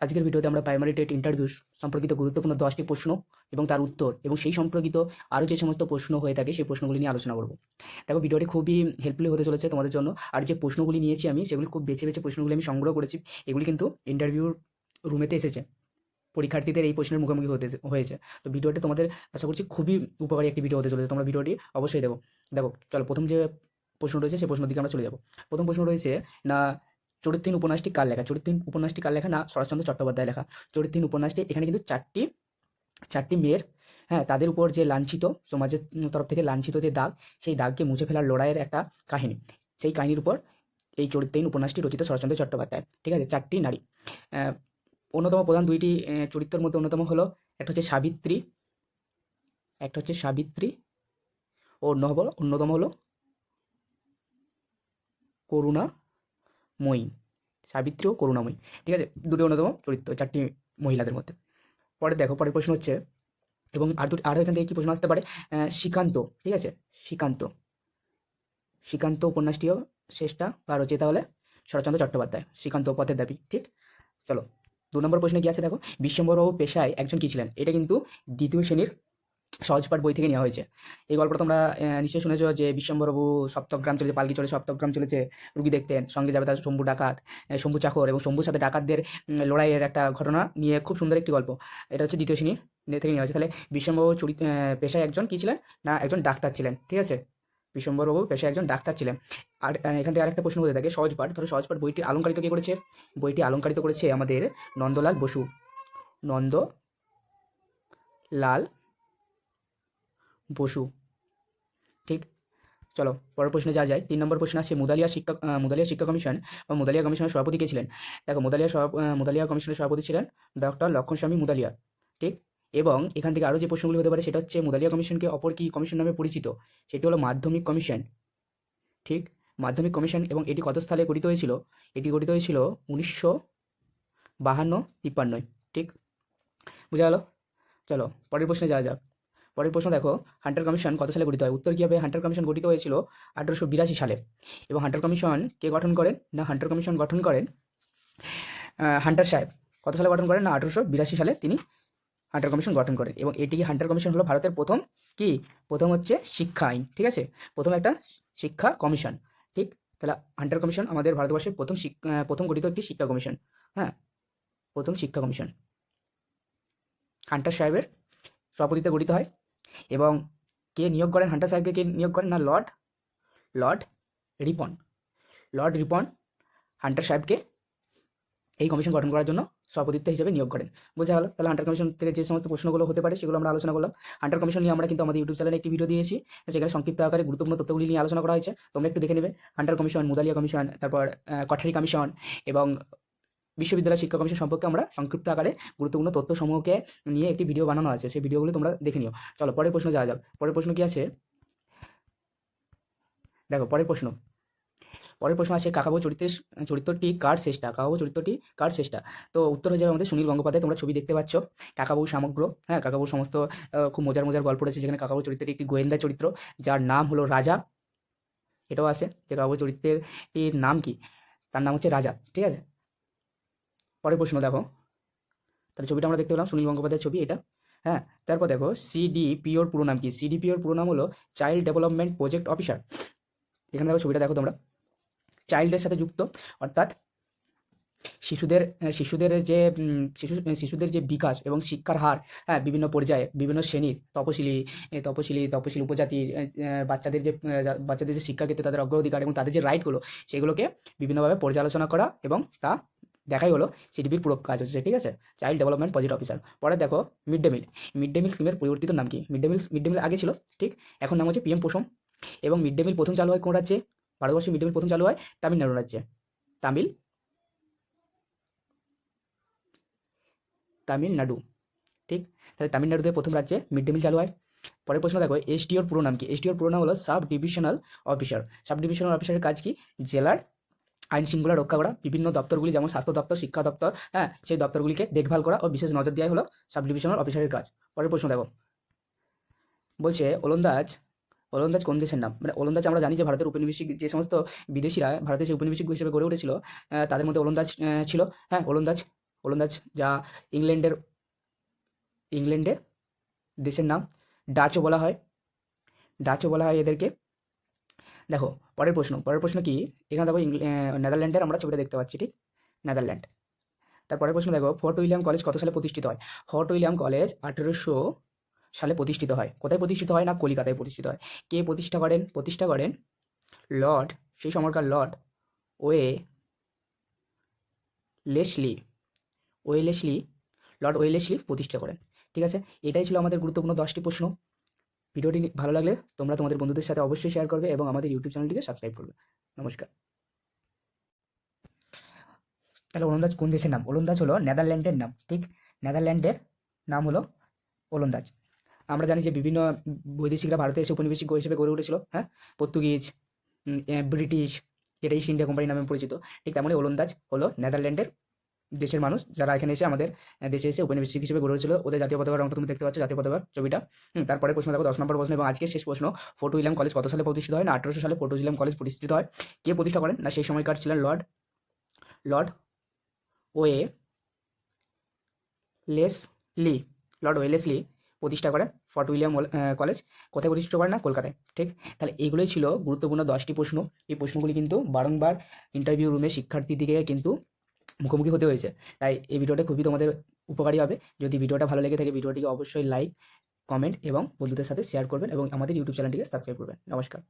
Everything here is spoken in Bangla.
আজকের ভিডিওতে আমরা প্রাইমারি টেট ইন্টারভিউ সম্পর্কিত গুরুত্বপূর্ণ দশটি প্রশ্ন এবং তার উত্তর এবং সেই সম্পর্কিত আরও যে সমস্ত প্রশ্ন হয়ে থাকে সেই প্রশ্নগুলি নিয়ে আলোচনা করব। দেখো, ভিডিওটি খুবই হেল্পফুল হতে চলেছে তোমাদের জন্য। আর যে প্রশ্নগুলি নিয়েছি আমি, সেগুলি খুব বেছে বেছে প্রশ্নগুলি আমি সংগ্রহ করেছি। এগুলি কিন্তু ইন্টারভিউর রুমেতে এসেছে। পরীক্ষার্থীদের এই প্রশ্নের মুখোমুখি হতে হয়েছে। তো ভিডিওটি তোমাদের আশা করছি খুবই উপকারী একটি ভিডিও হতে চলেছে। তোমরা ভিডিওটি অবশ্যই দেবো দেখো, চলো প্রথম যে প্রশ্ন রয়েছে, সেই প্রশ্নের দিকে আমরা চলে যাব। প্রথম প্রশ্ন রয়েছে, না চরিত্রহীন উপন্যাসটি কার লেখা? চরিত্রহীন উপন্যাসটি কার লেখা? না, শরৎচন্দ্র চট্টোপাধ্যায় লেখা। চরিত্রহীন উপন্যাসটি, এখানে কিন্তু চারটি চারটি মেয়ের হ্যাঁ তাদের উপর যে লাঞ্ছিত, সমাজের তরফ থেকে লাঞ্ছিত যে দাগ, সেই দাগকে মুছে ফেলার লড়াইয়ের একটা কাহিনী। সেই কাহিনীর উপর এই চরিত্রহীন উপন্যাসটি রচিত শরৎচন্দ্র চট্টোপাধ্যায়। ঠিক আছে, চারটি নারী। অন্যতম প্রধান দুইটি চরিত্রের মধ্যে অন্যতম হলো, একটা হচ্ছে সাবিত্রী, একটা হচ্ছে সাবিত্রী, ও অন্য অন্যতম হলো করুণাময়ী সাবিত্রী ও করুণাময়ী। ঠিক আছে? দুটো অন্যতম চরিত্র, চারটি মহিলাদের মধ্যে। পরে দেখো, পরের প্রশ্ন হচ্ছে, এবং আর দুটি আরও এখান থেকে কী প্রশ্ন আসতে পারে? শ্রীকান্ত, ঠিক আছে? শ্রীকান্ত। শ্রীকান্ত উপন্যাসটিও শেষটা, বা রচয়িতা তাহলে শরৎচন্দ্র চট্টোপাধ্যায়, শ্রীকান্ত পথের দাবি, ঠিক? চলো, দু নম্বর প্রশ্নে কি আছে দেখো, বিশ্বম্বরবাবু পেশায় একজন কী ছিলেন? এটা কিন্তু দ্বিতীয় শ্রেণির সহজপাঠ বই থেকে নেওয়া হয়েছে। এই গল্পটা তোমরা নিশ্চয়ই শুনেছো যে বিশ্বম্বরবাবু সপ্তগ্রাম চলেছে, পালকি চলে, সপ্তগ্রাম চলেছে, রুগী দেখতেন সঙ্গে যাবে তার শম্ভু ডাকাত শম্ভু চাকর এবং শম্ভুর সাথে ডাকাতদের লড়াইয়ের একটা ঘটনা নিয়ে খুব সুন্দর একটি গল্প। এটা হচ্ছে দ্বিতীয় শ্রেণির নে- থেকে নেওয়া হয়েছে। তাহলে বিশ্বম্বরবাবু চরিত পেশায় একজন কী ছিলেন? না, একজন ডাক্তার ছিলেন, ঠিক আছে? বিশ্বম্বরবাবু পেশায় একজন ডাক্তার ছিলেন। আর এখান থেকে আরেকটা প্রশ্ন হতে থাকে সহজপাঠ ধরো সহজপাঠ বইটি অলঙ্কারিত কে করেছে? বইটি অলঙ্কারিত করেছে আমাদের নন্দলাল বসু। নন্দ লাল বসু। ঠিক? চলো, পরের প্রশ্নে যা যায়। তিন নম্বর প্রশ্ন আছে মুদালিয়া শিক্ষা মুদালিয়া শিক্ষা কমিশন বা মুদালিয়া কমিশনের সভাপতি কে ছিলেন? দেখো, মুদালিয়া মুদালিয়া কমিশনের সভাপতি ছিলেন ডক্টর লক্ষণ স্বামী মুদালিয়া। ঠিক? এবং এখান থেকে আরও যে প্রশ্নগুলি হতে পারে, সেটা হচ্ছে মুদালিয়া কমিশনকে অপর কি কমিশন নামে পরিচিত? সেটি হলো মাধ্যমিক কমিশন। ঠিক? মাধ্যমিক কমিশন এবং এটি কত সালে গঠিত হয়েছিল? এটি গঠিত হয়েছিল উনিশশো বাহান্ন তিপ্পান্নয় ঠিক? বুঝা গেল? চলো, পরের প্রশ্নে যাওয়া যাক। পরের প্রশ্ন দেখো হান্টার কমিশন কত সালে গঠিত হয়? উত্তর কী হবে হান্টার কমিশন গঠিত হয়েছিল? আঠারোশো বিরাশি সালে। এবং হান্টার কমিশন কে গঠন করেন? না হান্টার কমিশন গঠন করেন হান্টার সাহেব। কত সালে গঠন করেন? না, আঠারোশো বিরাশি সালে তিনি হান্টার কমিশন গঠন করেন। এবং এটি কি হান্টার কমিশন হলো ভারতের প্রথম কি? প্রথম হচ্ছে শিক্ষা আইন, ঠিক আছে? প্রথম একটা শিক্ষা কমিশন, ঠিক? তাহলে হান্টার কমিশন আমাদের ভারতবর্ষের প্রথম প্রথম গঠিত একটি শিক্ষা কমিশন হ্যাঁ? প্রথম শিক্ষা কমিশন। হান্টার সাহেবের সভাপতিতে গঠিত হয়। এবং কে নিয়োগ করেন? হান্টার সাহেবকে কে নিয়োগ করেন? না Lord Lord Ripon. Lord Ripon Hunter সাহেবকে এই কমিশন গঠন করার জন্য সভাপতিত্ব হিসেবে নিয়োগ করেন। বোঝা গেল? তাহলে হান্টার কমিশন থেকে যে সমস্ত প্রশ্নগুলো হতে পারে সেগুলো আমরা আলোচনা করলাম। হান্টার কমিশন নিয়ে আমরা কিন্তু আমাদের ইউটিউব চ্যানেলে একটি ভিডিও দিয়েছি। সেখানে সংক্ষিপ্ত আকারে গুরুত্বপূর্ণ তথ্যগুলি নিয়ে আলোচনা করা হয়েছে। তোমরা একটু দেখে নেবে। হান্টার কমিশন মুদালিয়া কমিশন তারপর কঠারি কমিশন এবং বিশ্ববিদ্যালয় শিক্ষা কমিশন সম্পর্কে আমরা সংক্ষিপ্ত আকারে গুরুত্বপূর্ণ তথ্য সমূহকে নিয়ে একটি ভিডিও বানানো আছে। সেই ভিডিওগুলো তোমরা দেখে নিও। চলো, পরের প্রশ্ন যাওয়া যাক। পরের প্রশ্ন কি আছে? দেখো, পরের প্রশ্ন। পরের প্রশ্ন আছে, কাকাবু চরিত্রের, চরিত্রটি কার চেষ্টা কাকাবু চরিত্রটি কার চেষ্টা তো উত্তর হয়ে যাবে আমাদের সুনীল গঙ্গোপাধ্যায়, তোমরা ছবি দেখতে পাচ্ছ। কাকাবু সামগ্র হ্যাঁ কাকাবুর সমস্ত খুব মজার মজার গল্প রয়েছে যেখানে কাকাবু চরিত্রটি একটি গোয়েন্দা চরিত্র, যার নাম হলো রাজা। এটাও আছে যে কাকাবু চরিত্রের নাম কি? তার নাম হচ্ছে রাজা, ঠিক আছে? পরের প্রশ্ন দেখো। তাহলে ছবিটা আমরা দেখতে পেলাম সুনীল গঙ্গোপাধ্যায়ের ছবি এটা। হ্যাঁ তারপর দেখো সিডিপিওর পুরো নাম কি? সিডিপিওর পুরো নাম হলো চাইল্ড ডেভেলপমেন্ট প্রজেক্ট অফিসার এখানে দেখো ছবিটা দেখো তোমরা। চাইল্ডের সাথে যুক্ত, অর্থাৎ শিশুদের শিশুদের যে শিশু শিশুদের যে বিকাশ এবং শিক্ষার হার হ্যাঁ বিভিন্ন পর্যায়ে, বিভিন্ন শ্রেণির তপশিলি তপশিলি তপশিলি উপজাতির বাচ্চাদের যে বাচ্চাদের যে শিক্ষা ক্ষেত্রে তাদের অগ্রাধিকার এবং তাদের যে রাইটগুলো সেগুলোকে বিভিন্নভাবে পর্যালোচনা করা এবং তা দেখাই হলো সিডিপির পুরো কাজ হচ্ছে, ঠিক আছে? চাইল্ড ডেভেলপমেন্ট প্রজেক্ট অফিসার পরে দেখো mid day meal mid day meal স্কিমের পরিবর্তিত নাম কি? Mid day meal mid day meal আগে ছিল, ঠিক? এখন নাম হচ্ছে পিএম পোষণ এবং মিড ডে মিল প্রথম চালু হয় কোন রাজ্যে? ভারতবর্ষে মিড ডে মিল প্রথম চালু হয় তামিলনাড়ু রাজ্যে। তামিল? তামিলনাড়ু, ঠিক? তাহলে তামিলনাড়ুতে প্রথম রাজ্যে মিড ডে মিল চালু হয়। পরের প্রশ্ন দেখো এসডিওর পুরো নাম কি? এসডিওর পুরো নাম হলো sub divisional officer sub divisional অফিসারের কাজ কি? জেলার আইন শৃঙ্খলা রক্ষা করা, বিভিন্ন দপ্তরগুলি যেমন স্বাস্থ্য দপ্তর, শিক্ষা দপ্তর হ্যাঁ সেই দপ্তরগুলিকে দেখভাল করা ও বিশেষ নজর দেওয়া হলো সাব ডিভিশনাল অফিসারের কাজ। পরের প্রশ্ন দেখো। বলছে, ওলন্দাজ ওলন্দাজ কোন দেশের নাম? মানে ওলন্দাজ আমরা জানি যে ভারতের উপনিবেশিক যে সমস্ত বিদেশিরা ভারতের যে উপনিবেশিক হিসেবে গড়ে উঠেছিল তাদের মধ্যে ওলন্দাজ ছিল। হ্যাঁ ওলন্দাজ ওলন্দাজ যা ইংল্যান্ডের ইংল্যান্ডের দেশের নাম ডাচও বলা হয়। ডাচও বলা হয় এদেরকে। দেখো, পরের প্রশ্ন পরের প্রশ্ন কি? এখানে দেখো নেদারল্যান্ডের আমরা ছবিটা দেখতে পাচ্ছি, ঠিক? নেদারল্যান্ড। তারপরের প্রশ্ন দেখো, ফোর্ট উইলিয়াম কলেজ কত সালে প্রতিষ্ঠিত হয়? ফোর্ট উইলিয়াম কলেজ আঠেরোশো সালে প্রতিষ্ঠিত হয়। কোথায় প্রতিষ্ঠিত হয় না? কলিকাতায় প্রতিষ্ঠিত হয়। কে প্রতিষ্ঠা করেন? প্রতিষ্ঠা করেন লর্ড, সেই সময়কার Lord, Wellesley Wellesley, Lord Wellesley প্রতিষ্ঠা করেন, ঠিক আছে? এটাই ছিল আমাদের গুরুত্বপূর্ণ দশটি প্রশ্ন। ভিডিওটি ভালো লাগলে তোমরা তোমাদের বন্ধুদের সাথে অবশ্যই শেয়ার করবে এবং আমাদের ইউটিউব চ্যানেলটিকে সাবস্ক্রাইব করবে। নমস্কার। তাহলে ওলন্দাজ কোন দেশের নাম? ওলন্দাজ হলো নেদারল্যান্ডের নাম। ঠিক, নেদারল্যান্ডের নাম হলো ওলন্দাজ। আমরা জানি যে বিভিন্ন বৈদেশিকরা ভারতে এসে উপনিবেশিক হিসেবে গড়ে উঠেছিল হ্যাঁ? পর্তুগিজ ব্রিটিশ, যেটা ইস্ট ইন্ডিয়া কোম্পানি নামে পরিচিত। ঠিক তেমনই ওলন্দাজ হলো নেদারল্যান্ডের দেশের মানুষ যারা এখানে এসে আমাদের দেশে এসে উপনিবেশিক হিসেবে গড়ে উঠেছিল। ওদের জাতীয় পতাকার রংটা তুমি দেখতে পাচ্ছ, জাতীয় পতাকার ছবিটা। তারপরে প্রশ্ন দেখো, দশ নম্বর প্রশ্ন এবং আজকে শেষ প্রশ্ন, ফোর্ট উইলিয়াম কলেজ কত সালে প্রতিষ্ঠিত হয়? না, আঠারোশো সালে ফোর্ট উইলিয়াম কলেজ প্রতিষ্ঠিত হয়। কে প্রতিষ্ঠা করেন? না, সেই সময়কার ছিলেন Lord Lord Wellesley, Lord Wellesley প্রতিষ্ঠা করেন ফর্ট উইলিয়াম কলেজ। কোথায় প্রতিষ্ঠা করেন? না, কলকাতায়। ঠিক? তাহলে এগুলোই ছিল গুরুত্বপূর্ণ দশটি প্রশ্ন। এই প্রশ্নগুলি কিন্তু বারংবার ইন্টারভিউ রুমে শিক্ষার্থীদিকে কিন্তু মুখোমুখি হতে হয়েছে। তাই এই ভিডিওটা খুবই তোমাদের উপকারী হবে। যদি ভিডিওটা ভালো লেগে থাকে, ভিডিওটিকে অবশ্যই লাইক কমেন্ট এবং বন্ধুদের সাথে শেয়ার করবেন এবং আমাদের ইউটিউব চ্যানেলটিকে সাবস্ক্রাইব করবেন। নমস্কার।